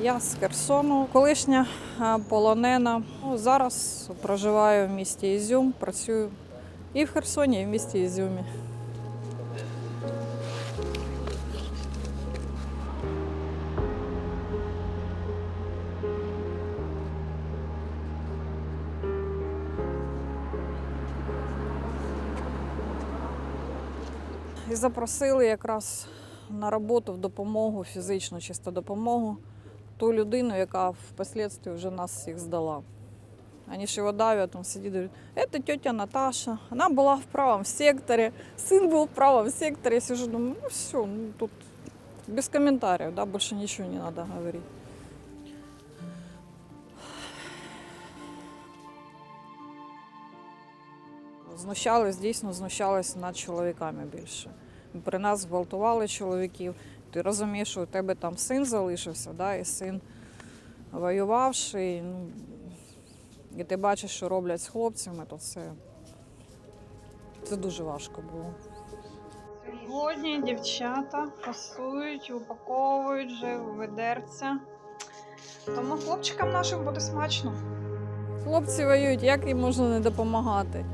Я з Херсону, колишня е, полонена. Ну, зараз проживаю в місті Ізюм, працюю і в Херсоні, і в місті Ізюмі. І запросили якраз на роботу в допомогу, фізичну чисто допомогу, ту людину, яка впоследствии вже нас всіх здала. Они ж его давят, он сидит и говорит, это тетя Наташа, она была в правом секторе, сын был в правом секторе. Я сижу, думаю, ну все, ну, тут без комментариев, да, больше ничего не надо говорить. Знущались, дійсно знущались над чоловіками більше. При нас гвалтували чоловіків. Ти розумієш, що у тебе там син залишився, да, і син воювавший. Ну, і ти бачиш, що роблять з хлопцями, то це, це дуже важко було. Сьогодні дівчата фасують, упаковують вже ведерця. Тому хлопчикам нашим буде смачно. Хлопці воюють, як їм можна не допомагати?